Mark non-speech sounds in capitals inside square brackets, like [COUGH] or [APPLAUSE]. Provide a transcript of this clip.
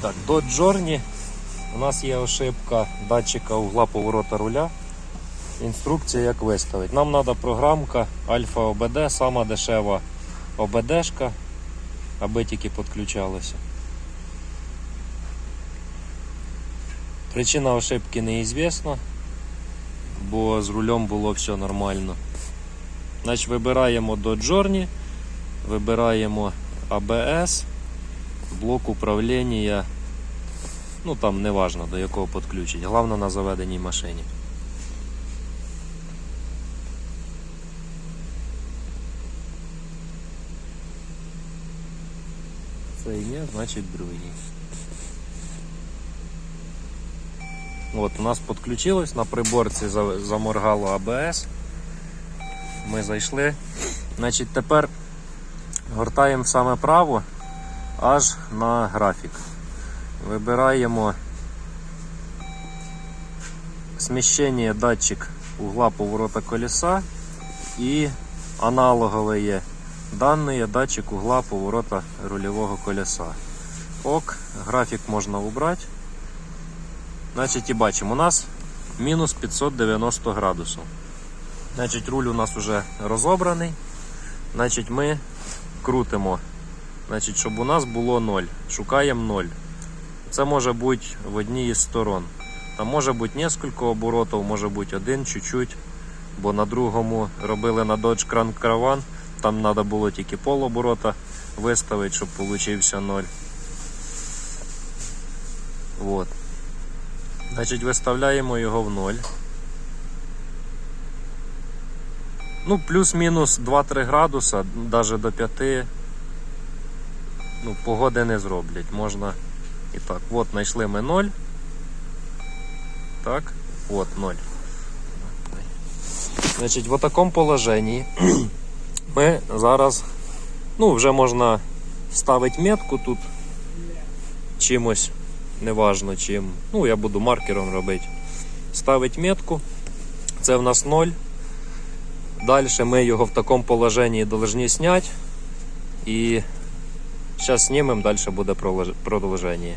Так, до Journey у нас є ошибка датчика угла поворота руля. Інструкція, як виставити. Нам треба програмка Альфа ОБД, сама дешева ОБДшка, аби тільки підключалося. Причина ошибки неізвісна, бо з рулем було все нормально. Значить, вибираємо до Journey, вибираємо ABS, блок управління, ну там не важно до якого підключить, головне на заведеній машині. Цей є, значить другий. От, у нас підключилось, на приборці заморгало АБС. Ми зайшли. Значить, тепер гортаємо саме право аж на графік. Вибираємо сміщення датчик угла поворота колеса і аналогове є даний датчик угла поворота рульового колеса. Ок, графік можна убрати. Значить, і бачимо, у нас мінус 590 градусів. Значить, руль у нас вже розобраний. Значить, ми крутимо, значить, щоб у нас було 0. Шукаємо 0. Це може бути в одній із сторон. Там може бути кілька оборотів, може бути один чуть-чуть. Бо на другому робили на Dodge Grand Caravan, там треба було тільки полоборота виставити, щоб получився 0. Вот. Значить, виставляємо його в 0. Ну, плюс-мінус 2-3 градуса, навіть до 5. Ну, погоди не зроблять. Можна і так. От знайшли ми 0. Так, от 0. Значить, в такому положенні [CLEARS THROAT] ми зараз, ну, вже можна ставити метку тут чимось, неважно чим. Ну, я буду маркером робити. Ставить метку. Це в нас 0. Далі ми його в такому положенні повинні зняти. І зараз знімемо, далі буде продовження.